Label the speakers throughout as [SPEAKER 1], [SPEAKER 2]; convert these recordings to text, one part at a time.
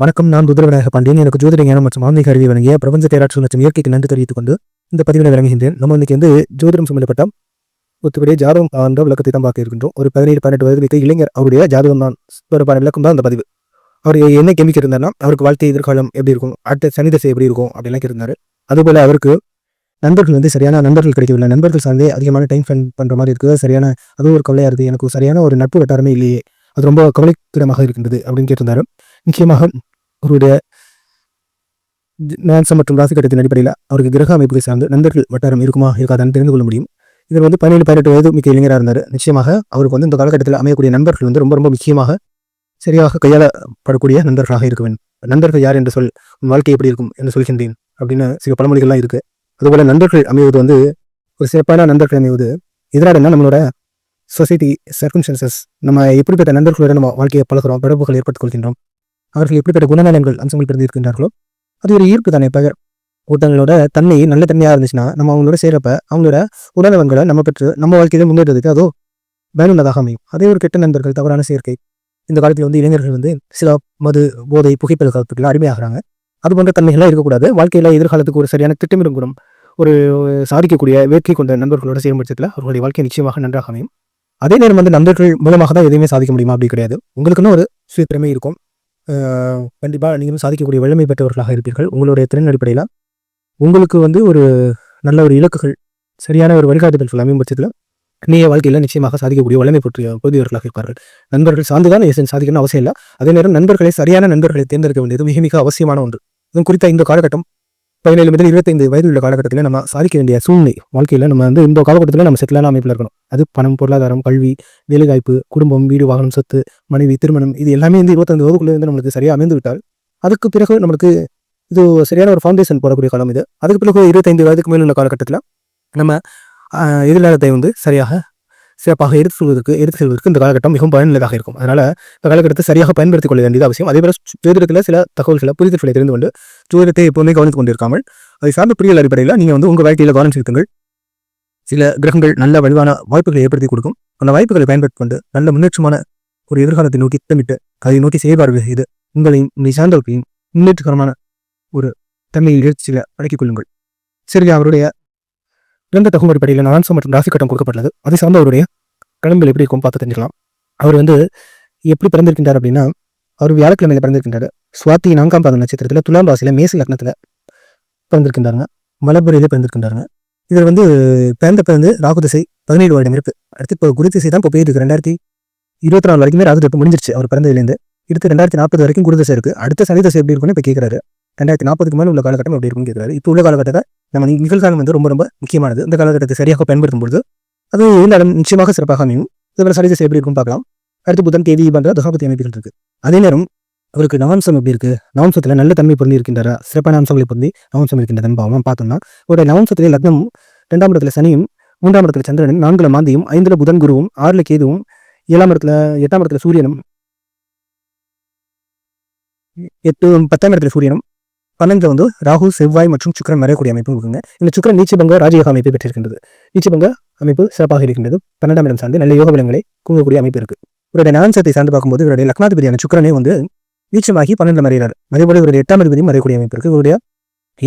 [SPEAKER 1] வணக்கம் நான் ருத்ரவிநாயக பாண்டியன். எனக்கு ஜோதிட ஞானம் மற்றும் ஆன்மீக அறிவை வழங்கிய பிரபஞ்ச தேராற்றல் மற்றும் இயற்கைக்கு நன்றி தெரிவித்துக் கொண்டு இந்த பதிவில் விளங்குகின்றேன் நம்ம இன்னைக்கு வந்து ஜோதிடம் சம்பந்தப்பட்ட ஒத்துபடி ஜாதகம் என்ற விளக்கத்தை தான் பார்க்க இருக்கின்றோம். ஒரு பதினேழு பதினெட்டு வயது வைத்த இளைஞர் அவருடைய ஜாதகம் தான் தொடர்பான விளக்கம் தான் அந்த பதிவு. அவர் என்ன கெமிக்க இருந்தார்னா அவருக்கு வாழ்க்கை எதிர்காலம் எப்படி இருக்கும் அடுத்த சனி தசை எப்படி இருக்கும் அப்படிலாம் இருந்தார் அதுபோல அவருக்கு நண்பர்கள் வந்து சரியான நண்பர்கள் கிடைக்கவில்லை. நண்பர்கள் சார்ந்தே அதிகமான டைம் ஸ்பெண்ட் பண்ணுற மாதிரி இருக்குது. சரியான அதுவும் ஒரு கவலையாக இருக்குது. எனக்கு சரியான ஒரு நட்பு வட்டாரமே இல்லையே. அது ரொம்ப கவலைக்கிடமாக இருக்கின்றது அப்படின்னு கேட்டிருந்தாரு. நிச்சயமாக அவருடைய நேசம் மற்றும் ராசி கட்டத்தின் அடிப்படையில் அவருக்கு கிரக அமைப்புகள் சார்ந்து நண்பர்கள் வட்டாரம் இருக்குமா இருக்காதான்னு தெரிந்து கொள்ள முடியும். இவர் வந்து பதினேழு பதினெட்டு வயது மிக்க இளைஞராக இருந்தார். நிச்சயமாக அவருக்கு வந்து இந்த காலகட்டத்தில் அமையக்கூடிய நண்பர்கள் வந்து ரொம்ப ரொம்ப முக்கியமாக சரியாக கையாளப்படக்கூடிய நண்பர்களாக இருக்க வேண்டும். நண்பர்கள் யார் என்று சொல் உன் வாழ்க்கை எப்படி இருக்கும்? என்று சொல்கின்றேன் அப்படின்னு சில பழமொழிகள்லாம் இருக்கு. அதுபோல நண்பர்கள் அமைவது வந்து ஒரு சிறப்பான நண்பர்கள் அமைவது இதனால நம்மளோட சொசைட்டி சர்க்கம்ஸ்டன்சஸ் நம்ம எப்படிப்பட்ட நண்பர்களோட நம்ம வாழ்க்கையை பழகிறோம் தொடர்புகள் ஏற்படுத்திக் கொள்கின்றோம். அவர்கள் எப்படிப்பட்ட குணநலன்கள் அம்சங்கள் பிறந்து அது ஒரு ஈர்ப்பு தானே பகர் ஒருத்தங்களோட தன்மை நல்ல தன்மையாக இருந்துச்சுன்னா நம்ம அவங்களோட சேரப்ப அவங்களோட உணர்வுகளை நம்ம பெற்று நம்ம வாழ்க்கையில முன்னேறதுக்கு அதோ பயனுள்ளதாக அமையும். அதே ஒரு கெட்ட நண்பர்கள் தவறான சேர்க்கை இந்த காலத்தில் வந்து இளைஞர்கள் வந்து சில மது போதை புகைப்பழக்கத்துக்குள்ள அடிமையாகிறாங்க. அது போன்ற தன்மைகள்லாம் இருக்கக்கூடாது. வாழ்க்கையில எதிர்காலத்துக்கு ஒரு சரியான திட்டமிடும் குணம் ஒரு சாதிக்கக்கூடிய வேட்கை கொண்ட நண்பர்களோட சேரும் பட்சத்தில் அவர்களுடைய வாழ்க்கை நிச்சயமாக நன்றாக அமையும். அதே நேரம் வந்து நண்பர்கள் மூலமாக தான் எதுவுமே சாதிக்க முடியுமா? அப்படி கிடையாது. உங்களுக்குன்னு ஒரு சுயத்திறமை இருக்கும். கண்டிப்பாக நீங்களும் சாதிக்கக்கூடிய வல்லமை பெற்றவர்களாக இருப்பீர்கள். உங்களுடைய திறன் அடிப்படையில் உங்களுக்கு வந்து ஒரு நல்ல ஒரு இலக்குகள் சரியான ஒரு வழிகாட்டுதல்கள் அமையும் பட்சத்தில் நீங்க வாழ்க்கையில் நிச்சயமாக சாதிக்கக்கூடிய வல்லமை பற்றிய பொதுவர்களாக இருப்பார்கள். நண்பர்கள் சார்ந்துதான் எசன் சாதிக்கணும்னு அவசியம் இல்லை. அதே நேரம் நண்பர்களை சரியான நண்பர்களை தேர்ந்தெடுக்க வேண்டியது மிக மிக அவசியமான ஒன்று. இது குறித்த இந்த காலகட்டம் பதினேழு முதல் இருபத்தைந்து வயது உள்ள காலகட்டத்தில் நம்ம சாதிக்க வேண்டிய சூழ்நிலை வாழ்க்கையில் நம்ம வந்து இந்த காலகட்டத்தில் நம்ம செட்டிலான அமைப்பில் இருக்கணும். அது பணம் பொருளாதாரம் கல்வி வேலைவாய்ப்பு குடும்பம் வீடு வாகனம் சொத்து மனைவி திருமணம் இது எல்லாமே வந்து இருபத்தஞ்சு வயதுக்குள்ளே வந்து நம்மளுக்கு சரியாக அமைந்து விட்டால் அதுக்கு பிறகு நம்மளுக்கு இது சரியான ஒரு ஃபவுண்டேஷன் போடக்கூடிய காலம் இது. அதுக்கு பிறகு இருபத்தைந்து வயதுக்கு மேல் உள்ள காலகட்டத்தில் நம்ம எதிர்காலத்தை வந்து சரியாக சிறப்பாக எடுத்து சொல்வதற்கு எடுத்து செல்வதற்கு இந்த காலகட்டம் மிகவும் பயனுள்ளதாக இருக்கும். அதனால இந்த காலகட்டத்தை சரியாக பயன்படுத்திக் கொள்ள வேண்டியது அவசியம். அதே போல ஜோதிடத்தில் சில தகவல்களை புரிதல்களை தெரிந்து கொண்டு ஜோதிடத்தை எப்போதுமே கவனித்துக் கொண்டிருக்காமல் அதை சார்ந்த புரியல் அடிப்படையில் நீங்கள் வந்து உங்கள் வாழ்க்கையில் கவனம் செலுத்துங்கள். சில கிரகங்கள் நல்ல வலுவான வாய்ப்புகளை ஏற்படுத்தி கொடுக்கும். அந்த வாய்ப்புகளை பயன்படுத்தி கொண்டு நல்ல முன்னேற்றமான ஒரு எதிர்காலத்தை நோக்கி திட்டமிட்டு அதை நோக்கி செயல்பாடுகள் செய்து உங்களையும் உங்களை சார்ந்தவர்களையும் முன்னேற்றகரமான ஒரு தன்மையில் எழுச்சியில் அடக்கிக் கொள்ளுங்கள். சரி அவருடைய இறந்த தகவல் அடிப்படையில் நான்சம் மற்றும் ராசி கட்டம் கொடுக்கப்பட்டது அதை சார்ந்த அவருடைய கடன்கள் எப்படி இருக்கும் பார்த்து தெரிஞ்சுக்கலாம். அவர் வந்து எப்படி பிறந்திருக்கின்றார் அப்படின்னா அவர் வியாழக்கிழமையில பிறந்திருக்கின்றார். சுவாத்தி நான்காம் பாத நட்சத்திரத்தில் துலாம் ராசியில மேசு லக்னத்தில் பிறந்திருக்கின்றாருங்க. மலபுரையில பிறந்திருக்கின்றாருங்க. இதில் வந்து பிறந்த பிறந்து ராகு திசை பதினேழு வருடம் இருக்கு. அடுத்து இப்போ குரு திசை தான் இப்போ போயிருக்கு ரெண்டாயிரத்தி இருபத்தி நாலு வரைக்குமே ராகு திசை முடிஞ்சிருச்சு. அவர் பிறந்ததுலேருந்து அடுத்து ரெண்டாயிரத்தி நாற்பது வரைக்கும் குரு இருக்கு. அடுத்த சனிதசை எப்படி இருக்கும்னு இப்போ கேட்குறாரு ரெண்டாயிரத்தி நாற்பதுக்கு மேலே உள்ள காலகட்டம் எப்படி இருக்கும்னு கேட்குறாரு இப்போ உள்ள காலகட்டத்தை நம்ம நிகழ்காலம் வந்து ரொம்ப ரொம்ப முக்கியமானது. இந்த காலகட்டத்தை சரியாக பயன்படுத்தும் பொழுது அது இருந்தாலும் நிச்சயமாக சிறப்பாக அமையும். இதுபோல சரி எப்படி இருக்கும் பார்க்கலாம். அடுத்து புதன் தேதி பண்ற தகாபதி அமைப்புகள் இருக்கு. அதே நேரம் அவருக்கு நவம்சம் எப்படி இருக்கு? நவம்சத்துல நல்ல தன்மை பொருந்தி இருக்கின்றாரா? சிறப்பான அம்சங்களை பொருந்தி நவம்சம் இருக்கின்றதன் பாவம் பார்த்தோம்னா அவருடைய நவம்சத்திலே லக்னம் ரெண்டாம் இடத்துல சனியும் மூன்றாம் இடத்துல சந்திரனும் நான்குல மாந்தியும் ஐந்துல புதன் குருவும் ஆறுல கேதுவும் ஏழாம் இடத்துல எட்டாம் இடத்துல சூரியனும் எட்டு பத்தாம் இடத்துல சூரியனும் பன்னெண்டு வந்து ராகு செவ்வாய் மற்றும் சுக்கிரன் மறையக்கூடிய அமைப்பு இருக்குங்க. இந்த சுக்கிரன் நீச்சபங்க ராஜயோக அமைப்பை பெற்றிருக்கின்றது. நீச்சபங்க அமைப்பு சிறப்பாக இருக்கின்றது. பன்னெண்டாம் இடம் சார்ந்து நல்ல யோக விலங்களை கூங்கக்கூடிய அமைப்பு இருக்கு. இவருடைய நான்சத்தை சார்ந்து பார்க்கும்போது இவருடைய லக்னாதிபதியான சுக்கிரனே வந்து நீச்சமாகி பன்னெண்டு மறைகிறார் அதேபோல இவருடைய எட்டாம் அதிபதி மறையக்கூடிய அமைப்பு இருக்கு. இவருடைய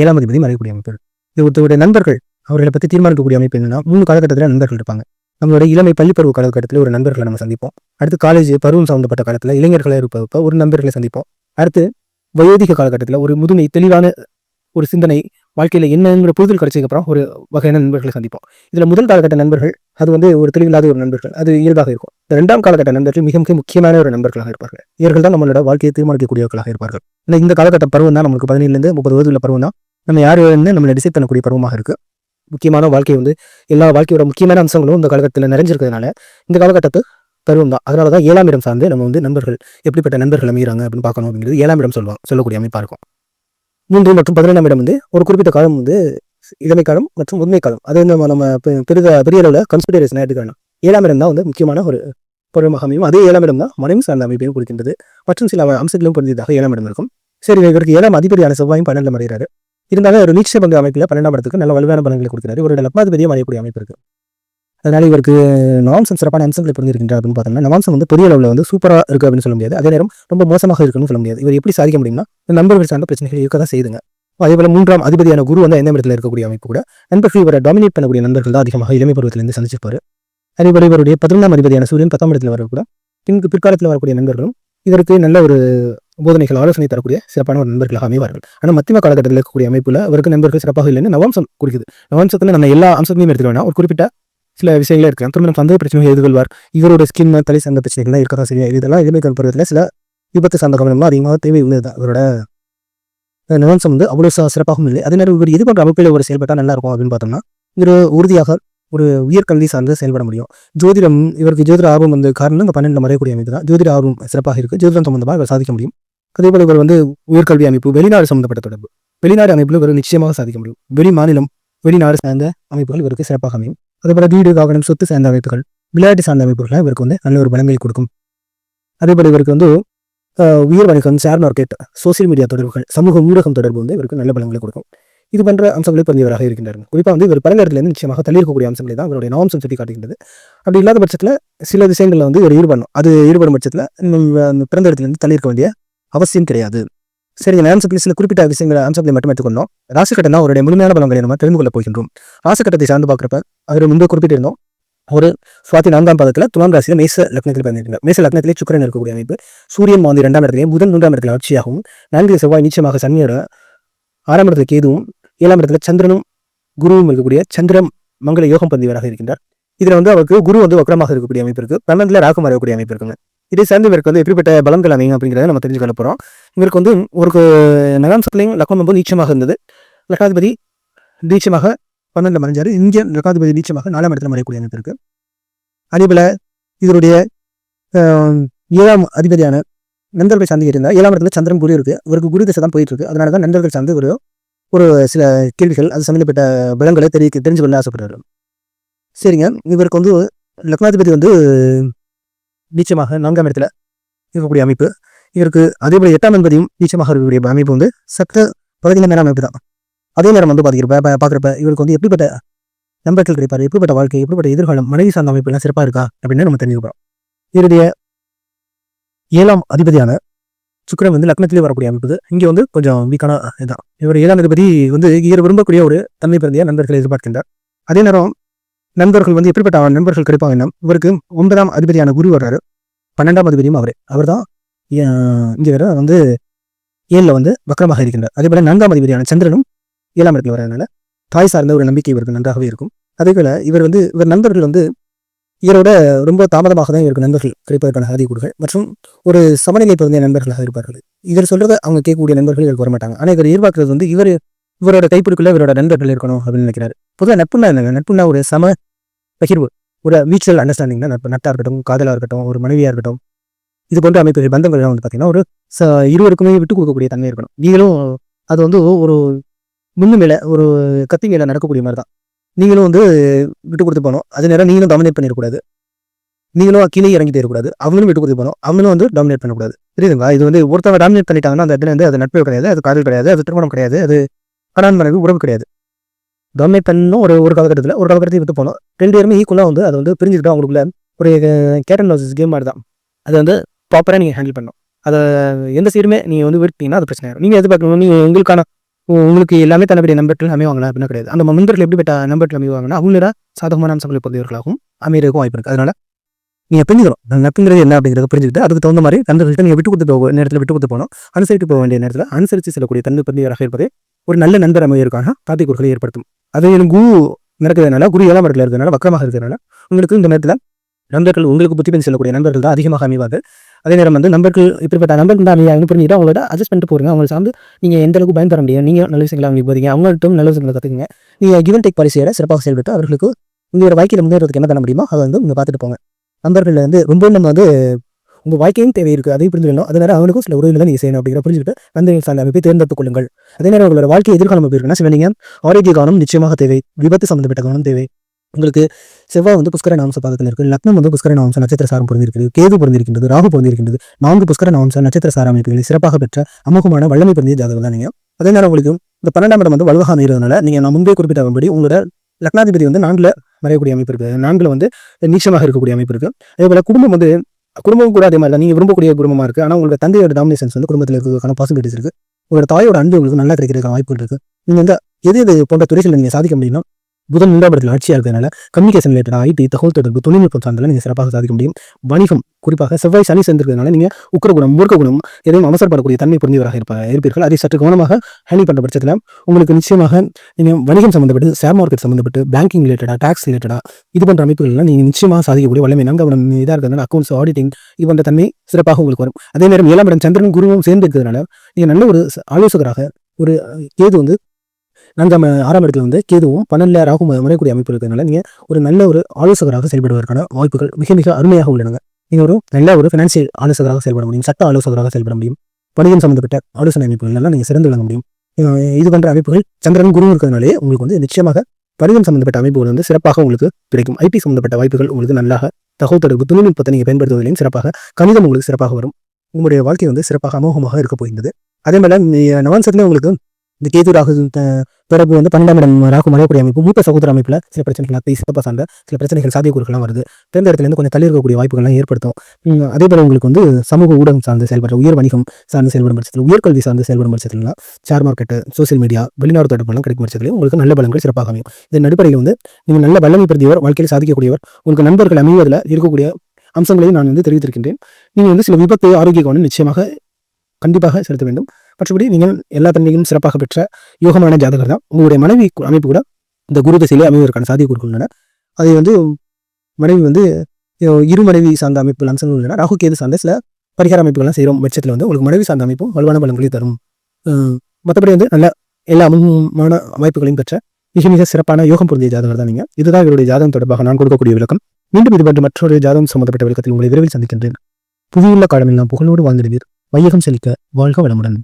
[SPEAKER 1] ஏழாம் அதிபதி மறையக்கூடிய அமைப்பு இருக்கு. இது ஒருத்தருடைய நண்பர்கள் அவர்களை பற்றி தீர்மானிக்கக்கூடிய அமைப்பு என்னன்னா மூணு காலகட்டத்தில் நண்பர்கள் இருப்பாங்க. நம்மளோட இளமை பள்ளிப்பருவ காலகட்டத்தில் ஒரு நண்பர்களை நம்ம சந்திப்போம். அடுத்து காலேஜ் பருவம் சம்மந்தப்பட்ட காலத்தில் இளைஞர்களை இருப்பப்ப ஒரு நண்பர்களை சந்திப்போம். அடுத்து வயோதிக காலகட்டத்தில் ஒரு முதுமை தெளிவான ஒரு சிந்தனை வாழ்க்கையில் என்னங்கிற புரிதல் கிடைச்சதுக்கு அப்புறம் ஒரு வகையான நண்பர்களை சந்திப்போம். இதில் முதல் காலகட்ட நண்பர்கள் அது வந்து ஒரு தெளிவில்லாத ஒரு நண்பர்கள் அது இயல்பாக இருக்கும். இந்த ரெண்டாம் காலகட்ட நண்பர்கள் மிக மிக முக்கியமான ஒரு நண்பர்களாக இருப்பார்கள். இவர்கள் தான் நம்மளோட வாழ்க்கையை தீர்மானிக்கக்கூடியவர்களாக இருப்பார்கள். ஏன்னா இந்த காலகட்ட பருவம் தான் நமக்கு பதினேழுலேருந்து முப்பது வயது உள்ள பருவம் தான். நம்ம யார் வந்து நம்மளை டிசைட் பண்ணக்கூடிய பருவமாக இருக்குது முக்கியமான வாழ்க்கை வந்து எல்லா வாழ்க்கையோட முக்கியமான அம்சங்களும் இந்த காலகட்டத்தில் நிறைஞ்சிருக்கிறதுனால இந்த காலகட்டத்து தருவம் தான் அதனால தான் ஏழாம் இடம் சார்ந்து நம்ம வந்து நண்பர்கள் எப்படிப்பட்ட நண்பர்கள் அமைகிறாங்க அப்படின்னு பார்க்கணும் அப்படிங்கிறது ஏழாம் இடம் சொல்லுவாங்க சொல்லக்கூடிய அமைப்பாக இருக்கும். மூன்று மற்றும் பதினேழாம் இடம் வந்து ஒரு குறிப்பிட்ட காலம் வந்து இளமை காலம் மற்றும் உண்மை காலம். அது நம்ம நம்ம பெ- பெரித பெரிய அளவில் கன்சிடரேஷன் எடுத்துக்கலாம் ஏழாம் இடம் தான் வந்து முக்கியமான ஒரு பருவமாக அமையும். அதே ஏழாம் இடம் தான் மனைவி சார்ந்த அமைப்பையும் குறிக்கின்றது. மற்றும் சில அம்சங்களும் பொருந்தியதாக ஏழாம் இடம் இருக்கும். சரி இவருக்கு ஏழாம் அதிபதியான செவ்வாயும் பன்னெண்டு மறைகிறாரு. இருந்தாலும் ஒரு நீச்ச பங்கு அமைப்பில் பன்னெண்டாம் இடத்துக்கு நல்ல வலுவான பலன்களை கொடுக்கிறாரு. இவருடைய லக்னாதிபதியும் அடையக்கூடிய அமைப்பு இருக்கு. அதனால் இவருக்கு நவாம்சம் சிறப்பான அம்சங்கள் எப்படி இருக்கின்றார் அப்படின்னு பார்த்தோம்னா நவாம்சம் வந்து பெரிய அளவில் வந்து சூப்பராக இருக்கு அப்படின்னு சொல்ல முடியாது. அதே நேரம் ரொம்ப மோசமாக இருக்குன்னு சொல்ல முடியாது. இவர் எப்படி சாதிக்க முடியும்னா இந்த நண்பர்கள் சார்ந்த பிரச்சனைகள் இருக்க தான் செய்யுதுங்க. அதே போல மூன்றாம் அதிபதியான குரு வந்து எந்த இடத்துல இருக்கக்கூடிய அமைப்பு கூட நண்பர்கள் இவரை டாமினேட் பண்ணக்கூடிய நண்பர்கள் தான் அதிகமாக இளமை பருவத்திலிருந்து சந்திச்சிருப்பாரு. அதே போல இவருடைய பதினொன்றாம் அதிபதியான சூரியன் பத்தாம் இடத்துல வரக்கூட பின்பு பிற்காலத்தில் வரக்கூடிய நண்பர்களும் இதற்கு நல்ல ஒரு போதனைகள் ஆலோசனை தரக்கூடிய சிறப்பான ஒரு நண்பர்களாக அமைவார்கள். ஆனால் மத்திய காலகட்டத்தில் இருக்கக்கூடிய அமைப்புல அவருக்கு நண்பர்கள் சிறப்பாக இல்லைன்னு நவாம்சம் குறிக்குது. நவாம்சத்தில் நம்ம எல்லா அம்சத்தையும் எடுத்துக்க ஒரு குறிப்பிட்ட சில விஷயங்களே இருக்கு. நம்ம சந்தேக பிரச்சனைகள் எதிர்கொள்வார். இவரோட ஸ்கின் தலை சார்ந்த பிரச்சனைகள்லாம் இருக்கதான் சரியா இதெல்லாம் எதுவுமே பருவத்தில் சில விபத்து சார்ந்த கவனம்லாம் அதிகமாக தேவை உள்ளதுதான். இவரோட அஹ், வந்து அவ்வளோ சிறப்பாகவும் இல்லை. அதே நேரம் இவர் இது போன்ற அமைப்பில் ஒரு செயல்பட்டால் நல்லா இருக்கும் அப்படின்னு பார்த்தோம்னா இவர் உறுதியாக ஒரு உயர்கல்வி சார்ந்து செயல்பட முடியும். ஜோதிடம் இவருக்கு ஜோதிட ஆர்வம் வந்து காரணம் இந்த பன்னெண்டு மறையக்கூடிய அமைப்பு தான். ஜோதிட ஆர்வம் சிறப்பாக இருக்குது ஜோதிடம் சம்பந்தமாக இவர் சாதிக்க முடியும். அதேபோல் இவர் வந்து உயர்கல்வி அமைப்பு வெளிநாடு சம்பந்தப்பட்ட தொடர்பு. வெளிநாடு அமைப்பில் இவர் நிச்சயமாக சாதிக்க முடியும். வெளி மாநிலம் வெளிநாடு சார்ந்த அமைப்புகள் இவருக்கு சிறப்பாக அமையும். அதேபோல் வீடு வாகனம் சொத்து சார்ந்த அமைப்புகள் விளையாட்டு சார்ந்த அமைப்புகள்லாம் இவருக்கு வந்து நல்ல ஒரு பலங்களை கொடுக்கும். அதேபோல் இவருக்கு வந்து உயர் வணிகம் ஷேர் மார்க்கெட் சோசியல் மீடியா தொடர்புகள் சமூக ஊடகம் தொடர்பு வந்து இவருக்கு நல்ல பலங்களை கொடுக்கும். இது போன்ற அம்சங்களை பொருந்தியவராக இருக்கின்றார். குறிப்பாக வந்து இவர் பலங்கரத்துலேருந்து நிச்சயமாக தள்ளியிருக்கக்கூடிய அம்சங்களை தான் அவருடைய நாம்சம் சுட்டி காட்டுகின்றது. அப்படி இல்லாத பட்சத்தில் சில விஷயங்களில் வந்து இவர் ஈடுபடணும். அது ஈடுபடும் பட்சத்தில் பிறந்த இடத்துலேருந்து தள்ளியிருக்க வேண்டிய அவசியம் கிடையாது. சரி இந்த ஆன்சர் சில குறிப்பிட்ட விஷயங்கள் அம்சங்களை மட்டும் எடுத்துக்கொண்டோம். ராசிக்கட்டம் அவருடைய முழுமையான பலங்களை நம்ம தெரிந்து கொள்ள போகின்றோம். ராசிக்கட்டத்தை சார்ந்து பார்க்குறப்ப அவர் முன்பு குறிப்பிட்டிருந்தோம். ஒரு சுவாதி நான்காம் பாதத்தில் துலாம் ராசியில் மேச லக்னத்தில் பிறந்திருக்கிறார். மேச லக்னத்திலே சுக்கரன் இருக்கக்கூடிய அமைப்பு சூரியன் வந்து இரண்டாம் இடத்துலையும் புதன் மூன்றாம் இடத்துல ஆட்சியாகவும் நான்கு செவ்வாய் நிச்சயமாக சனியோட ஆறாம் இடத்துல கேதுவும் ஏழாம் இடத்துல சந்திரனும் குருவும் இருக்கக்கூடிய சந்திரம் மங்கள யோகம் பந்திவராக இருக்கின்றார். இதில் வந்து அவருக்கு குரு வந்து வக்கரமாக இருக்கக்கூடிய அமைப்பு இருக்கு. பன்னெண்டுல ராகம் வரக்கூடிய அமைப்பு இருக்குங்க. இதை சேர்ந்து இவருக்கு வந்து எப்படிப்பட்ட பலன்கள் அமையும் அப்படிங்கிறத நம்ம தெரிஞ்சுக்கொள்ள போகிறோம் இவருக்கு வந்து ஒரு நகாம்சத்துலையும் லக்கம் வந்து நீச்சமாக இருந்தது. லக்காதிபதி நீச்சமாக பன்னெண்டு மறைஞ்சாரு. இந்திய லக்காதிபதி நீச்சமாக நாலாம் இடத்துல மறையக்கூடிய அமைப்பு இருக்கு. அதேபோல இதனுடைய ஏழாம் அதிபதியான நண்பர்கள் சார்ந்து இருந்தால் ஏழாம் இடத்துல சந்திரன் குரு இருக்கு. இவருக்கு குரு திசை தான் போயிட்டு இருக்கு அதனால தான் நண்பர்கள் சார்ந்து ஒரு ஒரு சில கேள்விகள் அது சம்மந்தப்பட்ட பலங்களை தெரிய தெரிஞ்சு கொள்ள ஆசைப்படுறாரு. சரிங்க. இவருக்கு வந்து லக்னாதிபதி வந்து நீச்சமாக நான்காம் இடத்துல இருக்கக்கூடிய அமைப்பு. இவருக்கு அதேபோல எட்டாம் என்பதையும் நீச்சமாக இருக்கக்கூடிய அமைப்பு வந்து சத்த பகுதியில் மேல அமைப்பு தான். அதே நேரம் வந்து பார்த்துக்கிறப்ப பார்க்குறப்ப இவருக்கு வந்து எப்படிப்பட்ட நம்பர்கள் கிடைப்பார்? எப்படிப்பட்ட வாழ்க்கை எப்படிப்பட்ட எதிர்காலம் மனைவி சார்ந்த அமைப்பு எல்லாம் சிறப்பாக இருக்கா? அப்படின்னு நம்ம தெரிஞ்சுக்கிறோம் இவருடைய ஏழாம் அதிபதியான சுக்கிரன் வந்து லக்னத்திலே வரக்கூடிய அமைப்பு இங்கே வந்து கொஞ்சம் வீக்கான இதுதான் இவர் ஏழாம் அதிபதி வந்து இவர் விரும்பக்கூடிய ஒரு தன்மை பிறந்திய நண்பர்களை எதிர்பார்க்கின்றார். அதே நேரம் நண்பர்கள் வந்து எப்படிப்பட்ட நண்பர்கள் கிடைப்பாங்கன்னா இவருக்கு ஒன்பதாம் அதிபதியான குரு வர்றாரு. பன்னெண்டாம் அதிபதியும் அவரே. அவர் தான் இங்கே வேற வந்து ஏழில் வந்து வக்கரமாக இருக்கின்றார். அதே போல நான்காம் அதிபதியான சந்திரனும் ஏழாம் இடத்துல வரதுனால தாய் சார்ந்த ஒரு நம்பிக்கை இவருக்கு நன்றாகவே இருக்கும். அதே போல இவர் வந்து இவர் நண்பர்கள் வந்து இவரோட ரொம்ப தாமதமாக தான் இவருக்கு நண்பர்கள் கிடைப்பதற்கான அதிகூறுகள் மற்றும் ஒரு சமநிலை பிறந்த நண்பர்களாக இருப்பார்கள். இவர் சொல்றதை அவங்க கேட்கக்கூடிய நண்பர்கள் இவருக்கு வரமாட்டாங்க. ஆனால் இவர் எதிர்பார்க்கறது வந்து இவர் இவரோட கைப்பிடிக்குள்ள இவரோட நண்பர்கள் இருக்கணும் அப்படின்னு நினைக்கிறாரு. பொதுவாக நட்புனா என்னங்க? நட்புனா ஒரு சம பகிர்வு. ஒரு மியூச்சுவல் அண்டர்ஸ்டாண்டிங் தான் நட்பு. நட்டாக இருக்கட்டும் காதலாக இருக்கட்டும் ஒரு மனைவியாக இருக்கட்டும். இது போன்ற அமைப்புகள் பந்தங்கள்லாம் வந்து பார்த்தீங்கன்னா ஒரு ச இருவருக்குமே விட்டு கொடுக்கக்கூடிய தன்மை இருக்கணும். நீங்களும் அது வந்து ஒரு முன்னுமேல ஒரு கத்தி மேலே நடக்கக்கூடிய மாதிரி தான் நீங்களும் வந்து விட்டு கொடுத்து போகணும். அதே நேரம் நீங்களும் டாமினேட் பண்ணிடக்கூடாது. நீங்களும் கீழே இறங்கிட்டே இருக்கக்கூடாது அவங்களும் விட்டு கொடுத்து போகணும். அவங்களும் வந்து டாமினேட் பண்ணக்கூடாது. தெரியுதுங்களா இது வந்து ஒருத்தவங்க டாமினேட் பண்ணிட்டாங்கன்னா அந்த இடத்துல வந்து அது நட்பு கிடையாது அது காதல் கிடையாது அது திருமணம் கிடையாது அது கணவன் மனைவி உறவு கிடையாது. டாமினேட் பெண்ணும் ஒரு ஒரு காலகட்டத்தில் ஒரு காலகட்டத்தில் விட்டு போனோம். ரெண்டு பேருமே ஈக்குவலாக வந்து அதை வந்து பிரிஞ்சுக்கிட்டோம் அவங்களுக்குள்ள. ஒரு கேட்டன் லாசஸ் கேம் மாதிரி தான் அதை வந்து ப்ராப்பராக நீங்கள் ஹேண்டில் பண்ணணும். அதை எந்த சைடுமே நீங்கள் வந்து விட்டீங்கன்னா அது பிரச்சனை ஆயிடும் நீங்கள் எதிர்பார்க்கணும் நீங்கள் உங்களுக்கான உ- உங்களுக்கு எல்லாமே தன்னுடைய நம்பர்கள் அமைவாங்களா அப்படின்னா கிடையாது. அந்த நண்பர்கள் எப்படிப்பட்ட நம்பர்கள் அமைவாங்கன்னா அவங்களோட சாதகமான அம்சங்களை பொறுத்தவர்களாகவும் அமைகிறதுக்கும் வாய்ப்பு இருக்குது அதனால் நீங்கள் புரிஞ்சுக்கணும். அந்த நட்புங்கிறது என்ன அப்படிங்கிறத புரிஞ்சுக்கிட்டு அதுக்கு தகுந்த மாதிரி நண்பர்கள்ட்ட நீங்கள் விட்டு கொடுத்து போக நேரத்தில் விட்டு கொடுத்து போனோம் அனுசரித்து போக வேண்டிய நேரத்தில் அனுசரித்து செல்லக்கூடிய தன்மை பந்தியராக இருப்பதே ஒரு நல்ல நண்பர் அமைவதற்கான சாத்தியக்கூறுகளை ஏற்படுத்தும். அது எனக்கு குரு நடக்கிறதுனால குரு ஏழாம் இடத்துல இருக்கிறதுனால வக்கரமாக இருக்கிறதுனால உங்களுக்கு இந்த நேரத்தில் நண்பர்கள் உங்களுக்கு புத்தி பண்ணி செல்லக்கூடிய நண்பர்கள் தான் அதிகமாக அமைவார்கள். அதே நேரம் வந்து நண்பர்கள் இப்படிப்பட்ட நண்பர்கள் தான் அமையாங்கன்னு புரிஞ்சுட்டு அவங்களோட அட்ஜஸ்ட் பண்ணிட்டு போகிறீங்க அவங்க சார்ந்து நீங்கள் எந்த அளவுக்கு பயன்பெற முடியும் நீங்கள் நல்ல விஷயங்களை அமைக்க போதீங்க அவங்கள்ட்டும் நல்ல விஷயங்களை கற்றுக்குங்க நீங்கள் கிவன் டேக் பாலிசியோட சிறப்பாக செயல்பட்டு அவர்களுக்கு உங்களோட வாழ்க்கையில் முன்னேறதுக்கு என்ன பண்ண முடியுமோ அதை வந்து நீங்கள் பார்த்துட்டு போங்க. நண்பர்கள் வந்து ரொம்ப நம்ம வந்து உங்கள் வாழ்க்கையும் தேவை இருக்குது அதையும் புரிஞ்சுக்கணும். அதே நேரம் அவனுக்கும் சில உதவிகளை நீங்கள் செய்யணும் அப்படிங்கிற புரிஞ்சுக்கிட்டு நண்பர்கள் சார்ந்த அமைப்பை தேர்ந்தெடுத்துக் கொள்ளுங்கள். அதே நேரம் உங்களோட வாழ்க்கை எதிர்காலம் எப்படி இருக்குன்னா சிவனிங்க ஆரோக்கிய காலம் நிச்சயமாக தேவை. விபத்து சம்பந்தப்பட்ட காலம் தேவை. உங்களுக்கு செவ்வாய் வந்து புஷ்கர நாம்ச பாதத்தில் இருக்கு. லக்னம் வந்து புஷ்கர நாம்ச நட்சத்திர சாரம் பொருந்திருக்கிறது. கேது பொருந்திருக்கின்றது. ராகு பொருந்திருக்கின்றது. நான்கு புஷ்கர நாம்ச நட்சத்திர சார அமைப்புகளை சிறப்பாக பெற்ற அமுகமான வல்லமை பொருந்திய ஜாதகம் தான் நீங்க. அதே நேரம் உங்களுக்கு இந்த பன்னெண்டாம் இடம் வந்து வலுவாக அமைகிறதுனால நீங்க நான் முன்பே குறிப்பிட்டபடி உங்களோட லக்னாதிபதி வந்து நான்குல மறையக்கூடிய அமைப்பு இருக்கு. நான்குல வந்து நீச்சமாக இருக்கக்கூடிய அமைப்பு இருக்கு. அதே போல குடும்பம் வந்து குடும்பம் கூட அதே மாதிரி இல்லை நீங்க விரும்பக்கூடிய குடும்பமாக இருக்கு. ஆனால் உங்களோட தந்தையோட டாமினேஷன்ஸ் வந்து குடும்பத்தில் இருக்கிறதுக்கான பாசிபிலிட்டிஸ் இருக்குது உங்களோட தாயோட அன்பு உங்களுக்கு நல்லா கிடைக்கிறதுக்கான வாய்ப்புகள் இருக்குது நீங்க வந்து எது எது போன்ற துறைகளில் நீங்கள் சாதிக்க முடியும்னா புதன் மூன்றாம் இடத்துல ஆட்சியாக இருக்கிறதுனால கம்யூனிகேஷன் ரிலேட்டட் ஐடி தகவல் தொடர்பு தொழில்நுட்பம் சார்ந்தாலும் நீங்கள் சிறப்பாக சாதிக்க முடியும். வணிகம் குறிப்பாக செவ்வாய் சனி சேர்ந்திருக்கிறதுனால நீங்கள் உக்கரகுணம் மூர்க்ககுணம் எதையும் அவசரப்படக்கூடிய தன்மை புரிந்தவராக இருப்ப இருப்பீர்கள். அதை சற்று கவனமாக ஹேண்டில் பண்ண பட்சத்தில் உங்களுக்கு நிச்சயமாக நீங்கள் வணிகம் சம்பந்தப்பட்டு ஷேர் மார்க்கெட் சம்பந்தப்பட்டு பேங்கிங் ரிலேட்டடாக டாக்ஸ் ரிலேட்டடா இது போன்ற அமைப்புகள்லாம் நீங்கள் நிச்சயமாக சாதிக்கக்கூடிய வல்லமை நாங்கள் அவன் இதாக இருக்கிறதுனால அக்கௌண்ட்ஸ் ஆடிட்டிங் இது போன்ற தன்மை சிறப்பாக உங்களுக்கு வரும். அதே நேரம் ஏழாம் இடம் சந்திரன் குருவும் சேர்ந்து இருக்கிறதுனால நீங்கள் நல்ல ஒரு ஆலோசகராக ஒரு கேது வந்து நான்காம் ஆறாம் இடத்துல வந்து கேதுவும் பன்னெண்டுல ராகும் முறைக்கூடிய அமைப்பு இருக்கிறதுனால நீங்கள் ஒரு நல்ல ஒரு ஆலோசகராக செயல்படுவதற்கான வாய்ப்புகள் மிக மிக அருமையாக உள்ளன நீங்கள் ஒரு நல்ல ஒரு ஃபினான்சியல் ஆலோசகராக செயல்பட முடியும் சட்ட ஆலோசகராக செயல்பட முடியும் வணிகம் சம்பந்தப்பட்ட ஆலோசனை அமைப்புகள் எல்லாம் சிறந்து விளங்க முடியும். இது போன்ற அமைப்புகள் சந்திரன் குரு இருக்கிறதுனாலே உங்களுக்கு வந்து நிச்சயமாக வணிகம் சம்பந்தப்பட்ட அமைப்புகள் வந்து சிறப்பாக உங்களுக்கு கிடைக்கும். ஐடி சம்பந்தப்பட்ட வாய்ப்புகள் உங்களுக்கு நல்லாக தகவல் தொடர்பு தொழில்நுட்பத்தை நீங்கள் பயன்படுத்துவதிலையும் சிறப்பாக கணிதம் உங்களுக்கு சிறப்பாக வரும். உங்களுடைய வாழ்க்கை வந்து சிறப்பாக அமோகமாக இருக்க போகின்றது. அதே மாதிரி நவான்சத்துல உங்களுக்கு இந்த கேது ராகு தொடர்பு வந்து பன்னெண்டாம் இடம் ராகு மறையக்கூடிய அமைப்பு மூத்த சகோதர அமைப்புல சில பிரச்சனைகள் அத்தை சார்ந்த சில பிரச்சனைகள் சாத்தியக்கூறுகள்லாம் வருது. பிறந்த இடத்துல இருந்து கொஞ்சம் தள்ளி இருக்கக்கூடிய வாய்ப்புகள்லாம் ஏற்படுத்தும். அதே போல உங்களுக்கு வந்து சமூக ஊடகம் சார்ந்து செயல்படுற உயர் வணிகம் சார்ந்து செயல்படும் பட்சத்தில் உயர்கல்வி சார்ந்து செயல்படும் பட்சத்திலாம் ஷேர் மார்க்கெட் சோசியல் மீடியா வெளிநாடு தொடர்புலாம் கிடைக்கும் பட்சத்தில் உங்களுக்கு நல்ல பலன்கள் சிறப்பாக அமையும். இதன் அடிப்படையில் வந்து நீங்கள் நல்ல வல்லமை பெறுதியவர் வாழ்க்கையில் சாதிக்கக்கூடியவர் உங்களுக்கு நண்பர்கள் அமைவதில் இருக்கக்கூடிய அம்சங்களையும் நான் வந்து தெரிவித்திருக்கின்றேன். நீங்கள் வந்து சில விபத்து ஆரோக்கிய கவனம் நிச்சயமாக கண்டிப்பாக செலுத்த வேண்டும். மற்றபடி நீங்கள் எல்லா தன்மையும் சிறப்பாக பெற்ற யோகமான ஜாதகர் தான். உங்களுடைய மனைவி அமைப்பு கூட இந்த குரு திசையிலே அமைவதற்கான சாத்தியக்கூறுகள் உள்ளன அதை வந்து மனைவி வந்து இரு மனைவி சார்ந்த அமைப்புகள் அம்சங்கள் உள்ளன ராகு கேது சார்ந்த சில பரிகார அமைப்புகள்லாம் செய்கிறோம் பட்சத்தில் வந்து உங்களுக்கு மனைவி சார்ந்த அமைப்பும் வலுவான பலன்களை தரும். மற்றபடி வந்து நல்ல எல்லா அமுகமான அமைப்புகளையும் பெற்ற மிக மிக சிறப்பான யோகம் பொருந்திய ஜாதகர் தான் நீங்கள் இதுதான் இவருடைய ஜாதகம் தொடர்பாக நான் கொடுக்கக்கூடிய விளக்கம். மீண்டும் இதுபோன்ற மற்றொரு ஜாதகம் சம்பந்தப்பட்ட விளக்கத்தில் உங்களை விரைவில் சந்திக்கின்றேன். புவியுள்ள காலமெல்லாம் புகழோடு வாழ்ந்திடுவீர். வையகம் செழிக்க வாழ்க வளமுடன்.